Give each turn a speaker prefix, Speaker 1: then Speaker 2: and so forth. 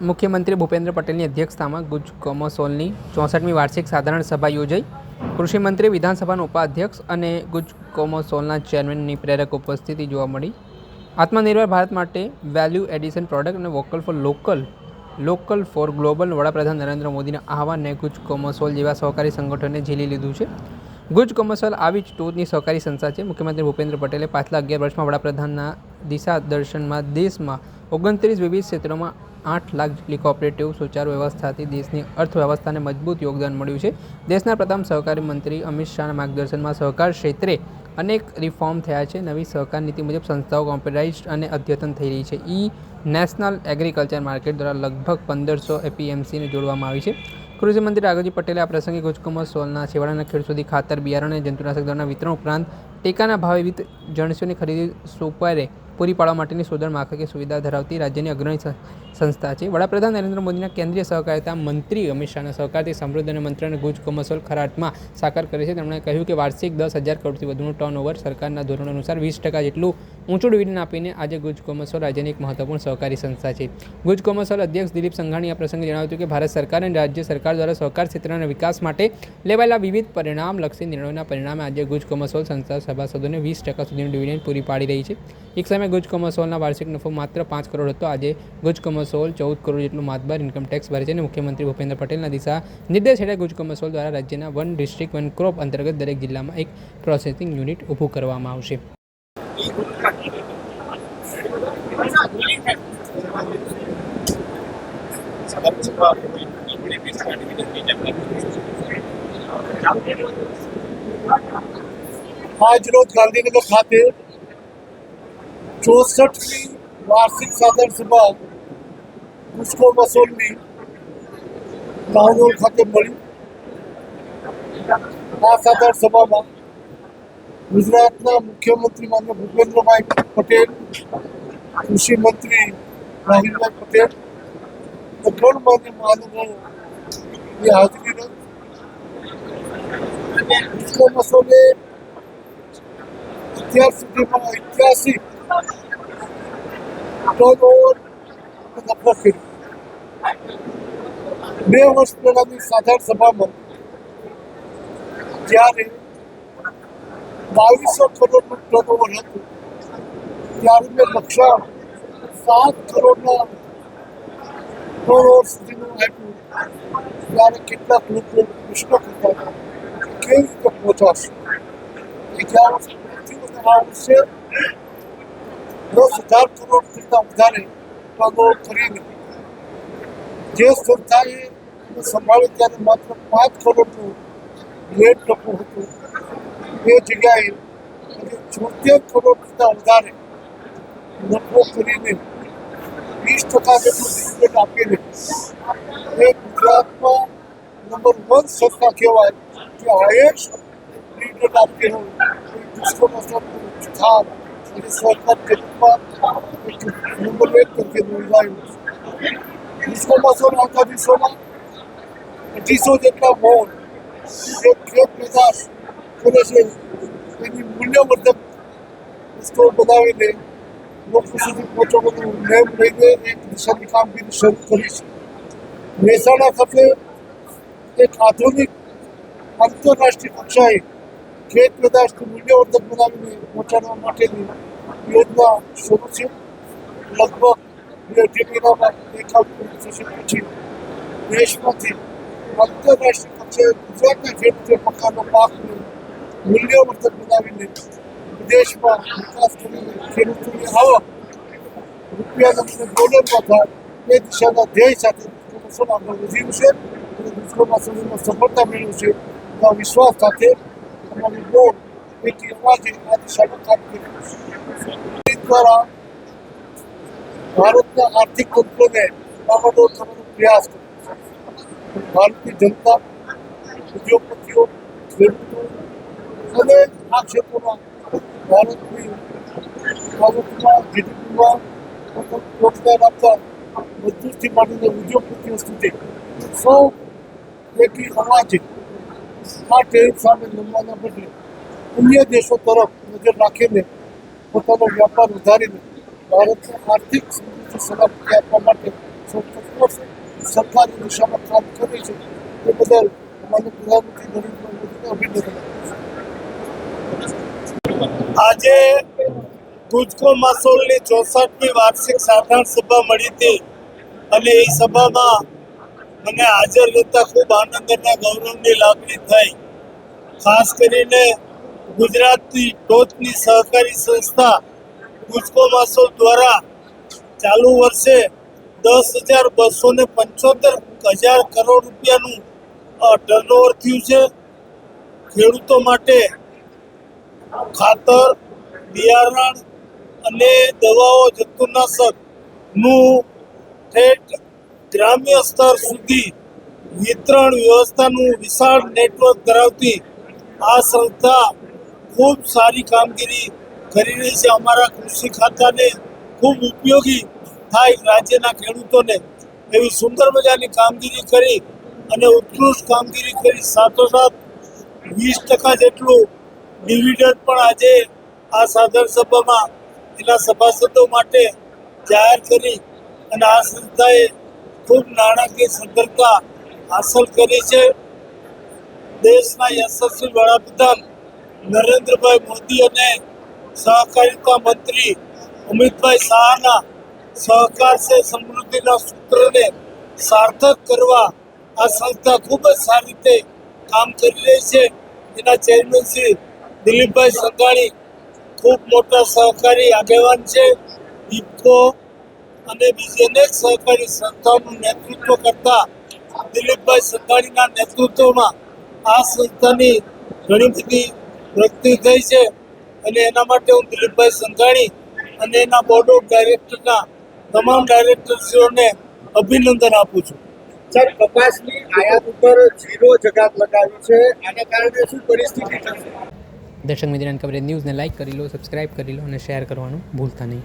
Speaker 1: મુખ્યમંત્રી ભૂપેન્દ્ર પટેલની અધ્યક્ષતામાં ગુજ કોમોસોલની ચોસઠમી વાર્ષિક સાધારણ સભા યોજાઈ. કૃષિમંત્રી, વિધાનસભાના ઉપાધ્યક્ષ અને ગુજ કોમોસોલના ચેરમેનની પ્રેરક ઉપસ્થિતિ જોવા મળી. આત્મનિર્ભર ભારત માટે વેલ્યુ એડિશન પ્રોડક્ટ અને vocal for local local for global વડાપ્રધાન નરેન્દ્ર મોદીના આહવાનને ગુજ કોમોસોલ જેવા સહકારી સંગઠને ઝીલી લીધું છે. ગુજ કોમર્શિયલ આવી જ ટોચની સહકારી સંસ્થા છે. મુખ્યમંત્રી ભૂપેન્દ્ર પટેલે પાછલા અગિયાર વર્ષમાં વડાપ્રધાનના દિશા દર્શનમાં દેશમાં ઓગણત્રીસ વિવિધ ક્ષેત્રોમાં આઠ લાખ જેટલી કોઓપરેટિવ સુચારુ વ્યવસ્થાથી દેશની અર્થવ્યવસ્થાને મજબૂત યોગદાન મળ્યું છે. દેશના પ્રથમ સહકારી મંત્રી અમિત શાહના માર્ગદર્શનમાં સહકાર ક્ષેત્રે અનેક રિફોર્મ થયા છે. નવી સહકાર નીતિ મુજબ સંસ્થાઓ કોમ્પ્યુટરાઇઝ અને અદ્યતન થઈ રહી છે. ઈ નેશનલ એગ્રીકલ્ચર માર્કેટ દ્વારા લગભગ પંદરસો એપીએમસીને જોડવામાં આવી છે. કૃષિમંત્રી રાઘવજી પટેલે આ પ્રસંગે ગુજકોમર સોલના છેવાડાના ખેડૂત સુધી ખાતર, બિયારણ અને જંતુનાશક દવાના વિતરણ ઉપરાંત ટેકાના ભાવે વિવિધ જણસીઓની ખરીદી સોપારે પૂરી પાડવા માટેની સુદળ માળખાકીય સુવિધા ધરાવતી રાજ્યની અગ્રણી સંસ્થા છે. વડાપ્રધાન નરેન્દ્ર મોદીના કેન્દ્રીય સહકારિતા મંત્રી અમિત શાહના સહકારથી સમૃદ્ધ અને મંત્રને ગુજ કોમર્શિયલ ખરાટમાં સાકાર કરે છે. તેમણે કહ્યું કે વાર્ષિક દસ હજાર કરોડથી વધુનું ટર્નઓવર સરકારના ધોરણો અનુસાર વીસ ટકા જેટલું ઊંચું ડિવિડન્ડ આપીને આજે ગુજ કોમર્શિયલ રાજ્યની એક મહત્વપૂર્ણ સહકારી સંસ્થા છે. ગુજ કોમર્શિયલ અધ્યક્ષ દિલીપ સંઘાણી આ પ્રસંગે જણાવ્યું કે ભારત સરકાર અને રાજ્ય સરકાર દ્વારા સહકાર ક્ષેત્રના વિકાસ માટે લેવાયેલા વિવિધ પરિણામલક્ષી નિર્ણયોના પરિણામે આજે ગુજ કોમર્શિયલ સંસ્થા સભાસદોને વીસ ટકા સુધીનું ડિવિડન્ડ પૂરી પાડી રહી છે. એક સમયે ગુજ કોમર્શિયલના વાર્ષિક નફો માત્ર પાંચ કરોડ હતો. આજે ગુજ કોમર્શિયલ ચૌદ કરોડ જેટલું માતબાર ઇન્કમ ટેક્સ ભરે છે અને મુખ્યમંત્રી ભૂપેન્દ્ર પટેલના દિશા નિર્દેશ હેઠળ ગુજ કોમર્શિયલ દ્વારા રાજ્યના વન ડિસ્ટ્રિક્ટ વન ક્રોપ અંતર્ગત દરેક જિલ્લામાં એક પ્રોસેસિંગ યુનિટ ઊભું કરવામાં આવશે.
Speaker 2: આજરોજ ગાંધીનગર ખાતે ચોસઠમી વાર્ષિક સાધન સભા પુષ્કો મસોલની ટાઉનહોલ ખાતે મળી આ સાધારણ સભામાં ગુજરાતના મુખ્યમંત્રી માન્ય ભૂપેન્દ્રભાઈ પટેલ, કૃષિ મંત્રી રાહુલભાઈ પટેલ ગણમાન્ય મહાનુભાવોની હાજરી રહી પુષ્કો અત્યાર સુધીમાં ઐતિહાસિક ટર્નઓવર નફો કર્યો બે વર્ષ પહેલાની સાધારણ સભામાં જ્યારે બાવીસો કરોડનું ટર્નઓવર હતું, ત્યારે મેં લક્ષાંક સાત કરોડના ટર્નઓવર સુધીનું આપ્યું ત્યારે કેટલાક લોકો પ્રશ્ન કરતા હતા કે કેવી રીતે પહોંચાશે અગિયાર વર્ષથી વધારે આ વર્ષે દસ હજાર કરોડ કરતાં વધારે ટર્નઓવર કરીને જે સંસ્થાએ એને સંભાળી ત્યારે માત્ર પાંચ કરોડનું લેટ નફો હતું. એ જગ્યાએ છોતેર કરોડ વધારે નફો કરીને વીસ ટકા જેટલું ડિવિડન્ડ આપીને એ ગુજરાતમાં નંબર વન સંસ્થા કહેવાય. કે હાયેસ્ટ ડિવિડન્ડ આપીને એ સ્થાન નંબર એક તરીકે નોંધાયું છે વિશ્વમાં સો આવતા દિવસોમાં અઢીસો જેટલા મોલ જે ખેત પેદાશ કરે છે એની મૂલ્યવર્ધક વસ્તુઓ બનાવીને લોકો સુધી પહોંચવાનું નેમ લઈને એક દિશાની કામગીરી શરૂ કરી છે મહેસાણા ખાતે એક આધુનિક આંતરરાષ્ટ્રીય કક્ષાએ ખેત પેદાશનું મૂલ્યવર્ધક બનાવીને પહોંચાડવા માટેની યોજના શરૂ છે લગભગ બે અઢી મહિનામાં એ કામ પૂરું થશે પછી દેશમાંથી આંતરરાષ્ટ્રીય કક્ષાએ ગુજરાતના ખેડૂતે પકાનો પાકને મૂલ્યવર્ધક બનાવીને વિદેશમાં વિકાસ કરીને ખેડૂતોની આવક રૂપિયાના અને ડોલરમાં થાય એ દિશાના ધ્યેય સાથે પ્રમોશન આગળ વધ્યું છે અને વિશ્વમાં સમયમાં સફળતા મેળવી છે એવા વિશ્વાસ સાથે અમારી બોર્ડ એકી અવાજે આ દિશામાં કામ કર્યું છે એ દ્વારા ભારતના આર્થિક તંત્રને ડામાડોળ કરવાનો પ્રયાસ કર્યો છે ભારતની જનતા ઉદ્યોગપતિઓ ખેડૂતો અને આ ક્ષેત્રોમાં ભારતની આવકમાં જીડીપીમાં યોગદાન આપતા મજદૂરથી માંડીને ઉદ્યોગપતિઓ સુધી સૌ એકી અવાજે આ ટેરિફ સામે લડવાના બદલે અન્ય દેશો તરફ નજર રાખીને પોતાનો વ્યાપાર વધારીને ભારતને આર્થિક સમૃદ્ધિ સલામતી આપવા માટે તત્પર છે. સરકારી દિશામાં કામ કરે છે. એ બદલ અમારે પ્રધાનમંત્રી નરેન્દ્ર મોદીને અભિનંદન
Speaker 3: આજે ગુજકો માસોલની ચોસઠમી વાર્ષિક સાધારણ સભા મળી હતી. અને એ સભામાં મને હાજર રહેતા ખૂબ આનંદ અને ગૌરવની લાગણી થઈ. ખાસ કરીને ગુજરાતની ટોચની સહકારી સંસ્થા ગુજકો માસો દ્વારા ચાલુ વર્ષે દસ હજાર બસો ને પંચોતેર હજાર કરોડ રૂપિયાનું ટર્નઓવર થયું છે. ખેડૂતો માટે ખાતર, બિયારણ અને દવાઓ જંતુનાશકનું ઠેઠ ગ્રામ્ય સ્તર સુધી વિતરણ વ્યવસ્થાનું વિશાળ નેટવર્ક ધરાવતી આ સંસ્થા ખૂબ સારી કામગીરી કરી રહી છે. અમારા કૃષિ ખાતાને ખૂબ ઉપયોગી થાય રાજ્યના ખેડૂતોને એવી સુંદર મજાની કામગીરી કરી અને ઉત્કૃષ્ટ કામગીરી કરી. સાથોસાથ વીસ ટકા જેટલું ડિવિડન્ડ પણ આજે આ સાધારણ સભામાં, એના સભાસદો માટે જાહેર કરી અને આ સંસ્થાએ ખૂબ નાણાકીય સદ્ધરતા હાંસલ કરી છે. દેશના યશસ્વી વડાપ્રધાન નરેન્દ્રભાઈ મોદી અને સહકારિતા મંત્રી અમિતભાઈ શાહના સહકાર છે. સમૃદ્ધિના સૂત્રને સાર્થક કરવા આ સંસ્થા ખૂબ જ સારી રીતે કામ કરી રહી છે. એના ચેરમેન શ્રી દિલીપભાઈ સંઘાણી ખૂબ મોટા સહકારી આગેવાન છે. ઇફકો અને બીજી અનેક સહકારી સંસ્થાઓનું નેતૃત્વ કરતા દિલીપભાઈ સંઘાણીના નેતૃત્વમાં આ સંસ્થાની ઘણી બધી પ્રગતિ થઈ છે. અને એના માટે હું દિલીપભાઈ સંઘાણી અને એના બોર્ડ ઓફ ડાયરેક્ટરના તમામ ડાયરેક્ટરશ્રીઓને અભિનંદન આપું છું.
Speaker 4: સર કપાસની આયાત ઉપર ઝીરો જગાત લગાવી છે. આને કારણે શું પરિસ્થિતિ થશે?
Speaker 1: દર્શક મિત્રોને કવરેજ ન્યૂઝને લાઇક કરી લો સબસ્ક્રાઇબ કરી લો અને શેર કરવાનું ભૂલતા નહીં.